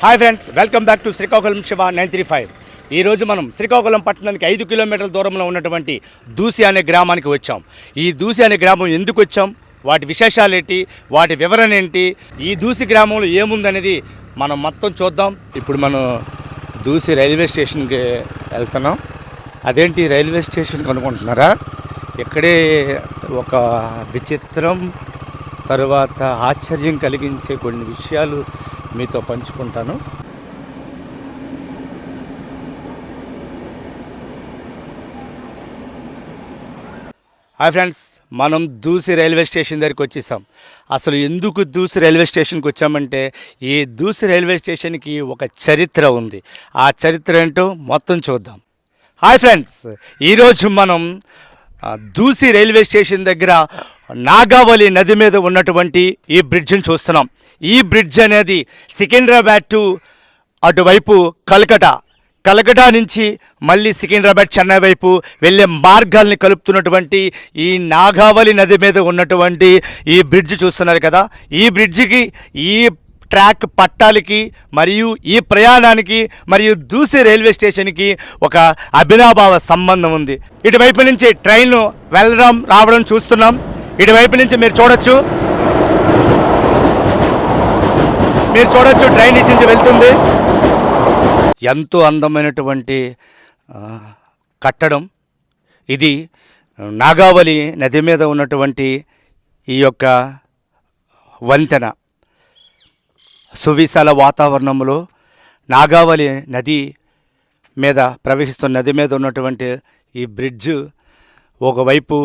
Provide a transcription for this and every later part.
Hi friends welcome back to Srikakulam Shiva nine three five. ఈరోజు మనం శ్రీకాకుళం పట్టణానికి ఐదు కిలోమీటర్ల దూరంలో ఉన్నటువంటి దూసి అనే గ్రామానికి వచ్చాం. ఈ దూసి అనే గ్రామం ఎందుకు వచ్చాం? వాటి విశేషాలు ఏంటి? వాటి వివరణ ఏంటి? ఈ దూసి గ్రామంలో ఏముందనేది మనం మొత్తం చూద్దాం. ఇప్పుడు మనం దూసి రైల్వే స్టేషన్కి వెళ్తున్నాం. అదేంటి రైల్వే స్టేషన్ అనుకుంటున్నారా ఇక్కడే ఒక విచిత్రం తరువాత ఆశ్చర్యం కలిగించే కొన్ని విషయాలు మీతో పంచుకుంటాను. హాయ్ ఫ్రెండ్స్ మనం దూసి రైల్వే స్టేషన్ దగ్గరికి వచ్చేసాం. అసలు ఎందుకు దూసి రైల్వే స్టేషన్కి వచ్చామంటే ఈ దూసి రైల్వే స్టేషన్కి ఒక చరిత్ర ఉంది. ఆ చరిత్ర ఏంటో మొత్తం చూద్దాం. హాయ్ ఫ్రెండ్స్ ఈరోజు మనం దూసి రైల్వే స్టేషన్ దగ్గర నాగావళి నది మీద ఉన్నటువంటి ఈ బ్రిడ్జ్ని చూస్తున్నాం. ఈ బ్రిడ్జ్ అనేది సికింద్రాబాద్ టు అటువైపు కలకటా. కలకటా నుంచి మళ్ళీ సికింద్రాబాద్ చెన్నై వైపు వెళ్ళే మార్గాల్ని కలుపుతున్నటువంటి ఈ నాగావళి నది మీద ఉన్నటువంటి ఈ బ్రిడ్జ్ చూస్తున్నారు కదా. ఈ బ్రిడ్జికి ఈ ట్రాక్ పట్టాలకి మరియు ఈ ప్రయాణానికి మరియు దూసి రైల్వే స్టేషన్కి ఒక అభినాభావ సంబంధం ఉంది. ఇటువైపు నుంచి ట్రైన్ వెళ్ళడం రావడం చూస్తున్నాం. ఇటువైపు నుంచి మీరు చూడొచ్చు. మీరు చూడొచ్చు ట్రైన్ ఇటు నుంచి వెళ్తుంది. ఎంతో అందమైనటువంటి కట్టడం. ఇది నాగావళి నది మీద ఉన్నటువంటి ఈ యొక్క వంతెన. సువిశాల వాతావరణంలో నాగావళి నది మీద ప్రవహిస్తున్న నది మీద ఉన్నటువంటి ఈ బ్రిడ్జ్ ఒకవైపు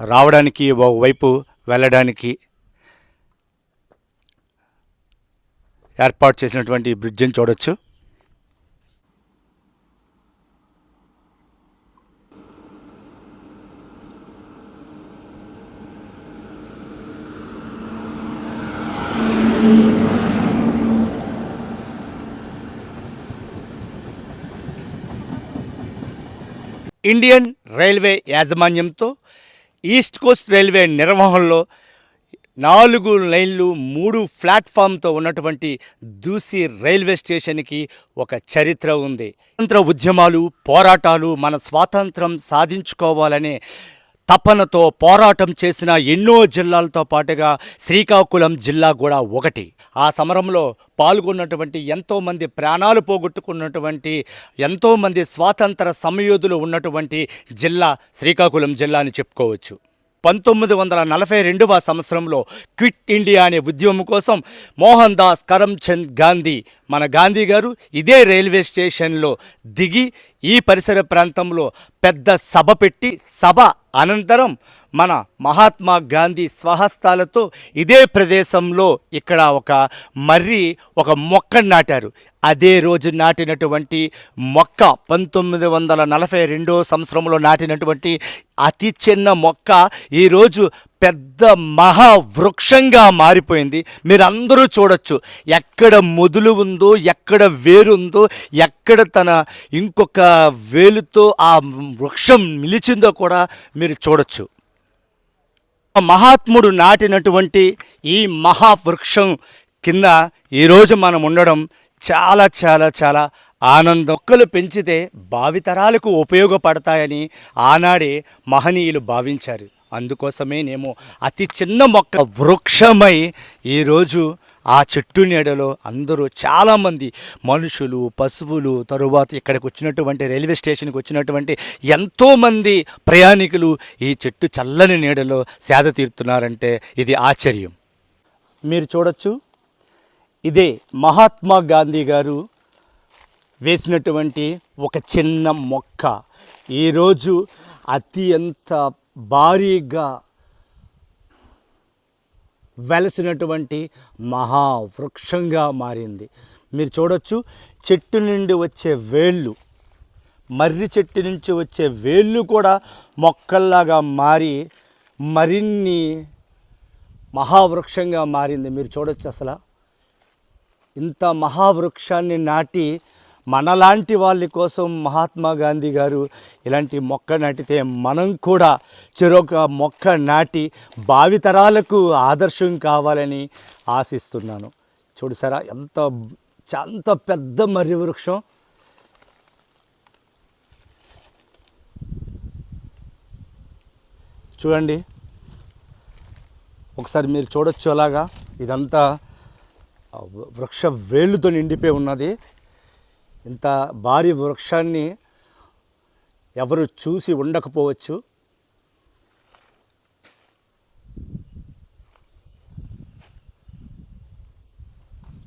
రావడానికి ఒకవైపు వెళ్ళడానికి ఏర్పాటు చేసినటువంటి బ్రిడ్జిని చూడొచ్చు. ఇండియన్ రైల్వే యాజమాన్యంతో ఈస్ట్ కోస్ట్ రైల్వే నిర్వహణలో నాలుగు లైన్లు మూడు ప్లాట్ఫామ్తో ఉన్నటువంటి దూసి రైల్వే స్టేషన్కి ఒక చరిత్ర ఉంది. స్వాతంత్ర ఉద్యమాలు పోరాటాలు మన స్వాతంత్రం సాధించుకోవాలనే తపనతో పోరాటం చేసిన ఎన్నో జిల్లాలతో పాటుగా శ్రీకాకుళం జిల్లా కూడా ఒకటి. ఆ సమరంలో పాల్గొన్నటువంటి ఎంతోమంది ప్రాణాలు పోగొట్టుకున్నటువంటి ఎంతోమంది స్వాతంత్ర సమయోధులు ఉన్నటువంటి జిల్లా శ్రీకాకుళం జిల్లా అని చెప్పుకోవచ్చు. పంతొమ్మిది వందల నలభై రెండవ సంవత్సరంలో క్విట్ ఇండియా అనే ఉద్యమం కోసం మోహన్ దాస్ కరమ్చంద్ గాంధీ మన గాంధీ గారు ఇదే రైల్వే స్టేషన్లో దిగి ఈ పరిసర ప్రాంతంలో పెద్ద సభ పెట్టి సభ అనంతరం మన మహాత్మా గాంధీ స్వహస్తాలతో ఇదే ప్రదేశంలో ఇక్కడ ఒక మర్రి ఒక మొక్క నాటారు. అదే రోజు నాటినటువంటి మొక్క పంతొమ్మిది వందల నలభై రెండో సంవత్సరంలో నాటినటువంటి అతి చిన్న మొక్క ఈరోజు పెద్ద మహావృక్షంగా మారిపోయింది. మీరందరూ చూడొచ్చు ఎక్కడ మొదలు ఉందో ఎక్కడ వేరుందో ఎక్కడ తన ఇంకొక వేలుతో ఆ వృక్షం నిలిచిందో కూడా మీరు చూడొచ్చు. మహాత్ముడు నాటినటువంటి ఈ మహావృక్షం కింద ఈరోజు మనం ఉండడం చాలా చాలా చాలా ఆనందం. మొక్కలు పెంచితే భావితరాలకు ఉపయోగపడతాయని ఆనాడే మహనీయులు భావించారు. అందుకోసమే నేమో అతి చిన్న మొక్క వృక్షమై ఈరోజు ఆ చెట్టు నీడలో అందరూ చాలామంది మనుషులు పశువులు తరువాత ఇక్కడికి వచ్చినటువంటి రైల్వే స్టేషన్కి వచ్చినటువంటి ఎంతోమంది ప్రయాణికులు ఈ చెట్టు చల్లని నీడలో సేద తీరుతున్నారంటే ఇది ఆశ్చర్యం. మీరు చూడొచ్చు. ఇదే మహాత్మా గాంధీ గారు వేసినటువంటి ఒక చిన్న మొక్క. ఈరోజు అతి ఎంత భారీగా వెలసినటువంటి మహావృక్షంగా మారింది. మీరు చూడొచ్చు చెట్టు నుండి వచ్చే వేళ్ళు మర్రి చెట్టు నుంచి వచ్చే వేళ్ళు కూడా మొక్కల్లాగా మారి మరిన్ని మహావృక్షంగా మారింది. మీరు చూడొచ్చు అసలు. ఇంత మహావృక్షాన్ని నాటి మనలాంటి వాళ్ళ కోసం మహాత్మా గాంధీ గారు ఇలాంటి మొక్క నాటితే మనం కూడా చెరొక మొక్క నాటి భావితరాలకు ఆదర్శం కావాలని ఆశిస్తున్నాను. చూడుసారా ఎంత ఎంత పెద్ద మర్రి వృక్షం. చూడండి. ఒకసారి మీరు చూడొచ్చు అలాగా. ఇదంతా వృక్ష వేళ్ళుతో నిండిపోయి ఉన్నది. ఇంత భారీ వృక్షాన్ని ఎవరు చూసి ఉండకపోవచ్చు.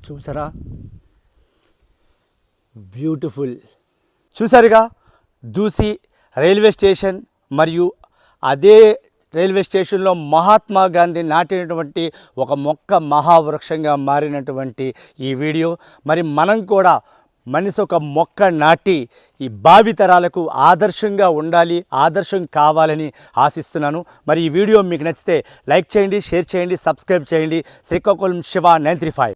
చూసారా? బ్యూటిఫుల్. చూసారుగా? దూసి రైల్వే స్టేషన్ మరియు అదే రైల్వే స్టేషన్లో మహాత్మా గాంధీ నాటినటువంటి ఒక మొక్క మహావృక్షంగా మారినటువంటి ఈ వీడియో. మరి మనం కూడా మనిషి ఒక మొక్క నాటి ఈ భావితరాలకు ఆదర్శంగా ఉండాలి ఆదర్శం కావాలని ఆశిస్తున్నాను. మరి ఈ వీడియో మీకు నచ్చితే లైక్ చేయండి షేర్ చేయండి సబ్స్క్రైబ్ చేయండి. Srikakulam Shiva nine three five.